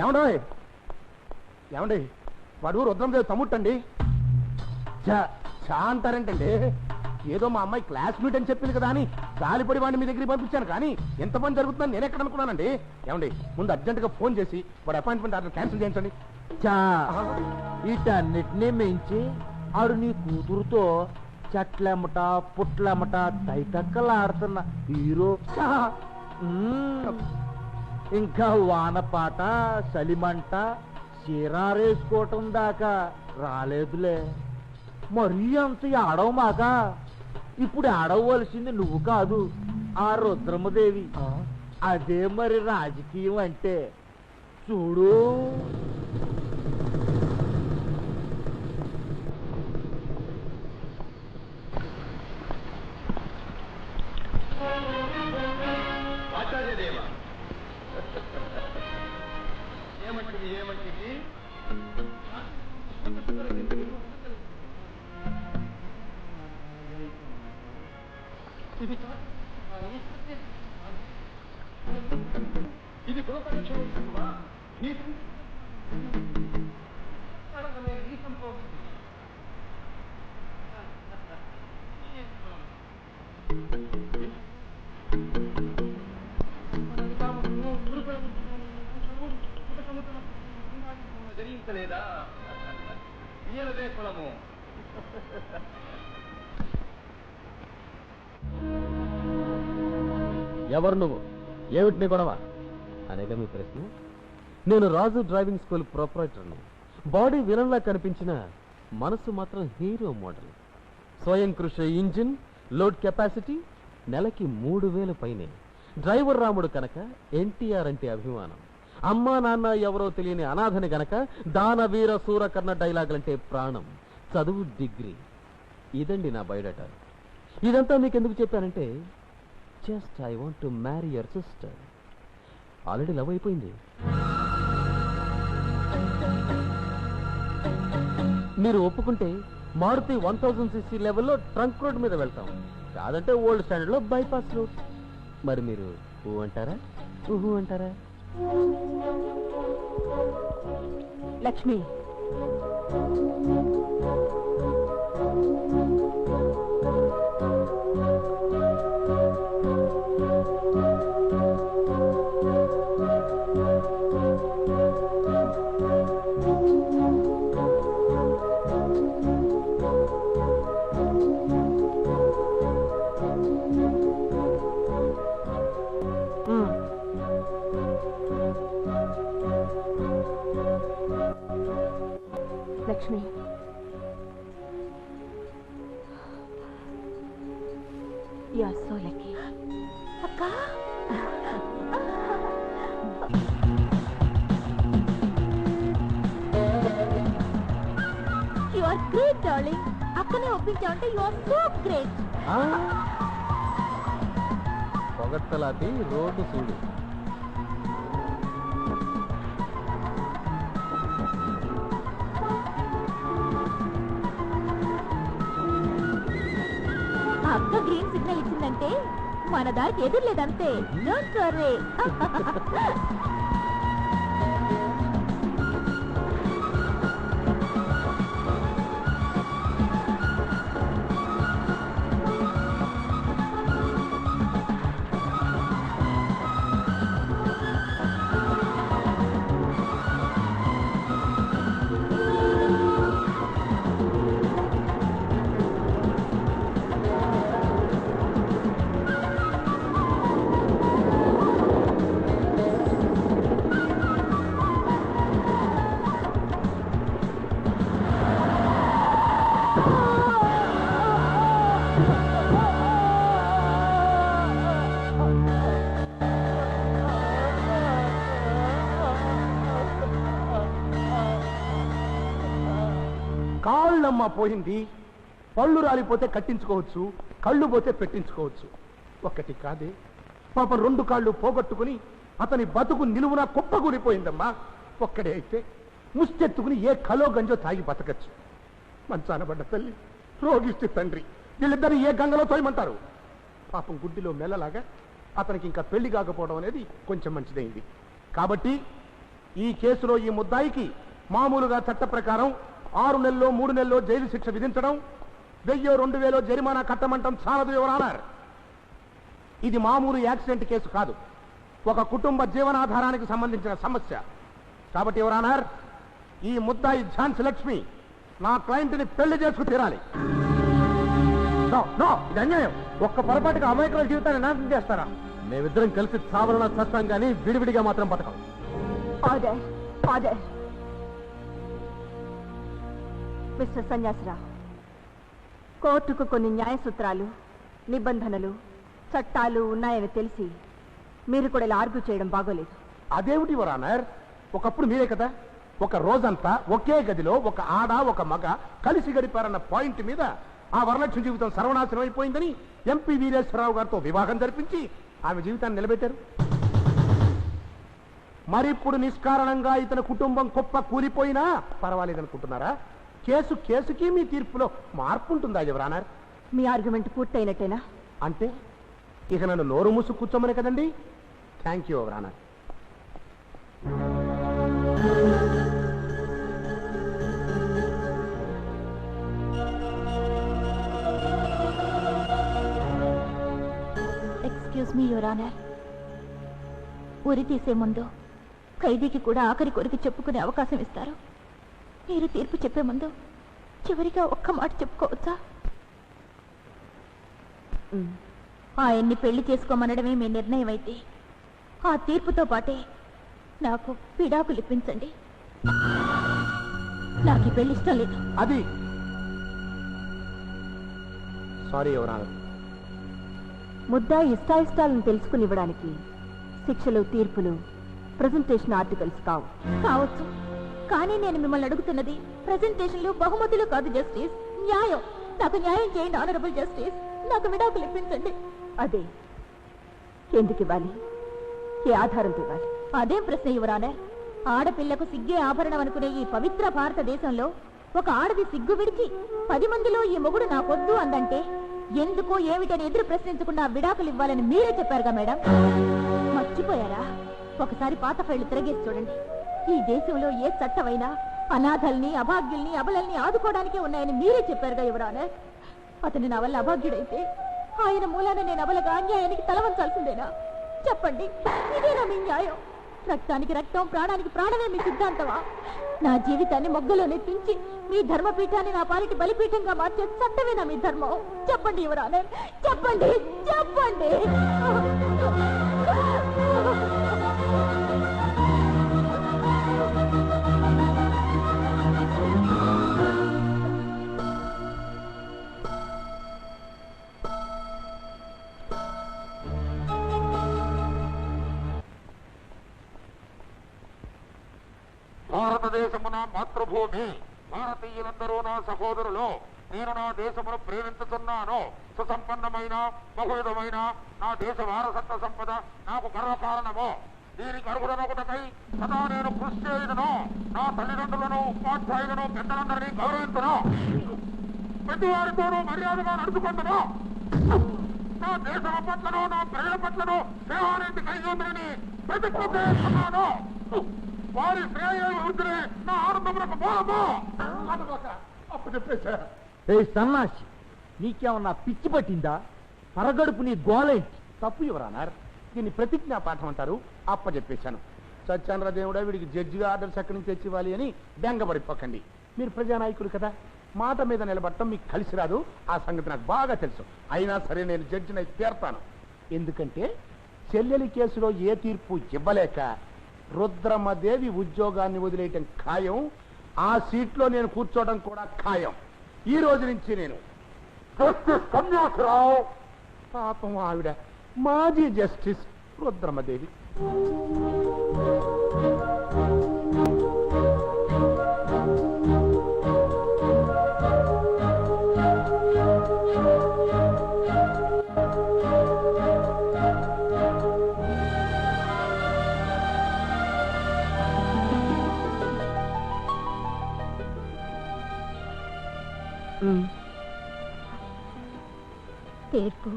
ఏమండో? ఏమండి? వాడు రుద్రందేవి తమ్ముట్టండి చా చా అంటారేంటండి? ఏదో మా అమ్మాయి క్లాస్మేట్ అని చెప్పింది కదా అని గాలిపడి వాడిని మీ దగ్గరికి పంపించాను కానీ ఎంత పని జరుగుతుందని నేను ఎక్కడ అనుకున్నానండి? ఏమండి ముందు అర్జెంటుగా ఫోన్ చేసి వాడు అపాయింట్మెంట్ ఆర్డర్ క్యాన్సిల్ చేయించండి. చా వీటన్నిటినీ మించి ఆడు నీ కూతురుతో చెట్లెమ్మట పుట్లెమ్మట తైతక్కలాడుతున్న హీరో. చా. ఇంకా వానపాట సలిమంట చీరారేసుకోవటం దాకా రాలేదులే. మరీ అంత ఆడవమాక ఇప్పుడు ఆడవలసింది నువ్వు కాదు ఆ రుద్రమదేవి. అదే మరి రాజకీయం అంటే. చూడు. ఈయనదే కులము ఎవరు నువ్వు? ఏమిటి నీ గొడవ? అనేక మీ ప్రశ్న నేను రాజు డ్రైవింగ్ స్కూల్ ప్రొపరేటర్ని. బాడీ విలన్లా కనిపించిన మనసు మాత్రం హీరో మోడల్. స్వయం కృషి ఇంజిన్ లోడ్ కెపాసిటీ నెలకి మూడు వేల పైనే. డ్రైవర్ రాముడు కనుక ఎన్టీఆర్ అంటే అభిమానం. అమ్మా నాన్న ఎవరో తెలియని అనాథని గనక దానవీర సూరకర్ణ డైలాగులంటే ప్రాణం. చదువు డిగ్రీ. ఇదండి నా బయోడేటా. ఇదంతా మీకు ఎందుకు చెప్పానంటే just I want to marry your sister already love అయిపోయింది. మీరు ఒప్పుకుంటే మారుతి వన్ థౌజండ్ సిక్స్టీ లెవెల్లో ట్రంక్ రోడ్ మీద వెళ్తాం. కాదంటే ఓల్డ్ స్టాండర్డ్లో బైపాస్ రోడ్. మరి మీరు ఊ అంటారా? ఊహు అంటారా? Lakshmi Lakshmi. Ya so lucky అక్క! యు ఆర్ గ్రేట్ డార్లింగ్ అక్కనే ఒప్పించావంటే యు ఆర్ సో గ్రేట్ పొగట్టలాపి రోడ్డు చూడు ఇచ్చిందంటే మన దారికి ఎదురు పోయింది. పళ్ళు రాలిపోతే కట్టించుకోవచ్చు కళ్ళు పోతే పెట్టించుకోవచ్చు. ఒక్కటి కాదే. పాప రెండు కాళ్ళు పోగొట్టుకుని అతని బతుకు నిలువున కుప్పకూలిపోయిందమ్మా. ఒక్కడే అయితే ముష్టెత్తుకుని ఏ కలో గంజో తాగి బతకచ్చు. మంచాన పడ్డ తల్లి రోగిష్టి తండ్రి వీళ్ళిద్దరు ఏ గంగలో తోయమంటారు? పాపం గుడ్డిలో మెల్లలాగా అతనికి ఇంకా పెళ్ళి కాకపోవడం అనేది కొంచెం మంచిదైంది. కాబట్టి ఈ కేసులో ఈ ముద్దాయికి మామూలుగా చట్ట ప్రకారం ఆరు నెలల్లో మూడు నెలల్లో జైలు శిక్ష విధించడం వెయ్యో రెండు వేలో జరిమానా కట్టమంటం చాలదు ఎవరన్నారు ఇది మామూలు యాక్సిడెంట్ కేసు కాదు. ఒక కుటుంబ జీవనాధారానికి సంబంధించిన సమస్య. కాబట్టి ఎవరన్నారు ఈ ముద్దాయి ఝాన్సీ లక్ష్మి నా క్లయింట్ని పెళ్ళి చేసుకు తీరాలి. ఇది అన్యాయం. ఒక్క పొరపాటుగా అమాయకుల జీవితాన్ని నాశనం చేస్తారా? మేమిద్దరం కలిసి చావలన చస్తాం కానీ విడివిడిగా మాత్రం బతకం. మిస్టర్ సన్యాసరావు. కోర్టుకు కొన్ని న్యాయ సూత్రాలు నిబంధనలు చట్టాలు ఉన్నాయని తెలిసి మీరు కూడా ఇలా ఆర్గ్యూ చేయడం బాగోలేదు. అదేమిటి వరానర్? ఒకప్పుడు మీరే కదా? ఒక రోజంతా ఒకే గదిలో ఒక ఆడ ఒక మగ కలిసి గడిపారన్న పాయింట్ మీద ఆ వరలక్ష్మి జీవితం సర్వనాశనం అయిపోయిందని ఎంపీ వీరేశ్వరరావు గారితో వివాహం జరిపించి ఆమె జీవితాన్ని నిలబెట్టారు. మరి ఇప్పుడు నిష్కారణంగా ఇతని కుటుంబం కుప్ప కూలిపోయినా పర్వాలేదనుకుంటున్నారా? కేసు కేసుకి మీ తీర్పులో మార్పు ఉంటుందా ఎవరానర్ మీ ఆర్గ్యుమెంట్ పూర్తయినట్టేనా? అంటే ఇక నన్ను నోరు మూసు కూర్చోమని కదండి? Thank you your honour excuse me your honour ఉరి తీసే ముందు ఖైదీకి కూడా ఆఖరి కొరికి చెప్పుకునే అవకాశం ఇస్తారు. మీరు తీర్పు చెప్పే ముందు చివరిగా ఒక్క మాట చెప్పుకోవచ్చా? ఆయన్ని పెళ్ళి చేసుకోమనడమే మీ నిర్ణయం అయితే ఆ తీర్పుతో పాటే నాకు విడాకులు ఇప్పించండి. నాకు ఈ పెళ్ళి ఇష్టం లేదు. అది సారీ ముద్దా ఇష్టాయిష్టాలను తెలుసుకుని ఇవ్వడానికి శిక్షలు తీర్పులు ప్రజెంటేషన్ ఆర్టికల్స్ కావు. కావచ్చు. కానీ నేను మిమ్మల్ని అడుగుతున్నది ప్రజెంటేషన్లు బహుమతులు కాదు జస్టిస్. న్యాయం. నాకు న్యాయం చేయండి ఆనరబుల్ జస్టిస్. నాకు విడాకులు ఇప్పించండి. అదే. ఎందుకు ఇవ్వాలి? ఏ ఆధారంతో ఇవ్వాలి? అదేం ప్రశ్న యువరానే ఆడపిల్లకు సిగ్గే ఆభరణం అనుకునే ఈ పవిత్ర భారతదేశంలో ఒక ఆడది సిగ్గు విడిచి పది మందిలో ఈ మొగుడు నాకొద్దు అందంటే ఎందుకో ఏమిటని ఎదురు ప్రశ్నించకుండా విడాకులు ఇవ్వాలని మీరే చెప్పారుగా మేడం? మర్చిపోయారా? ఒకసారి పాత ఫైళ్ళు తిరగేసి చూడండి. ఈ దేశంలో ఏ చట్టమైనా అనాథల్ని అభాగ్యుల్ని అబలల్ని ఆదుకోవడానికే ఉన్నాయని మీరే చెప్పారుగా యువరానే అతని నా వల్ల అభాగ్యుడైతే ఆయన మూలాన నేను అబలగా అన్యాయానికి తలవంచాల్సిందేనా? చెప్పండి ఇదేనా మీ న్యాయం? రక్తానికి రక్తం ప్రాణానికి ప్రాణమే మీ సిద్ధాంతమా? నా జీవితాన్ని మొగ్గలోనే నెత్తించి మీ ధర్మపీఠాన్ని నా పాలిటి బలిపీఠంగా మార్చే చట్టమేనా మీ ధర్మం? చెప్పండి యువరానే చెప్పండి చెప్పండి. భారతదేశమున నా మాతృభూమి భారతీయులందరూ నా సహోదరులు నేను నా దేశమును ప్రేమించుతున్నాను. సుసంపన్నమైన బహువిధమైన నా దేశ వారసత్వ సంపద నాకు గర్వకారణము. దీనికి అర్హుడనొకటకై సదా నేను కృషి చేయదును. నా తల్లిదండ్రులను ఉపాధ్యాయులను పెద్దలందరినీ గౌరవించను ప్రతి వారితోనూ మర్యాదగా నడుచుకుంటను. నా దేశం పట్లను నా ప్రజల పట్లను సేవానికి కలిగి ఉందని ప్రతిజ్ఞ చేస్తున్నాను. వారి శ్రేయ నా ఆనందములకు మూలము అప్పుడు చెప్పేశా ఏ సన్నాసి నీకేమన్నా పిచ్చి పట్టిందా? పరగడుపు నీ గోలేంటి? తప్పు ఎవరన్నారు దీన్ని ప్రతిజ్ఞా పాఠం అంటారు అప్ప చెప్పేశాను వీడికి జడ్జిగా ఆర్డర్స్ ఎక్కడి నుంచి తెచ్చివ్వాలి అని బెంగపడిపోకండి మీరు ప్రజానాయకులు కదా? మాట మీద నిలబడటం మీకు కలిసి రాదు. ఆ సంగతి నాకు బాగా తెలుసు. అయినా సరే నేను జడ్జిని తీర్తాను. ఎందుకంటే చెల్లెలి కేసులో ఏ తీర్పు ఇవ్వలేక రుద్రమదేవి ఉద్యోగాన్ని వదిలేయటం ఖాయం. ఆ సీట్లో నేను కూర్చోవడం కూడా ఖాయం. ఈ రోజు నుంచి నేను జస్టిస్ పాపం ఆవిడ. మాజీ జస్టిస్ రుద్రమదేవి. తీర్పు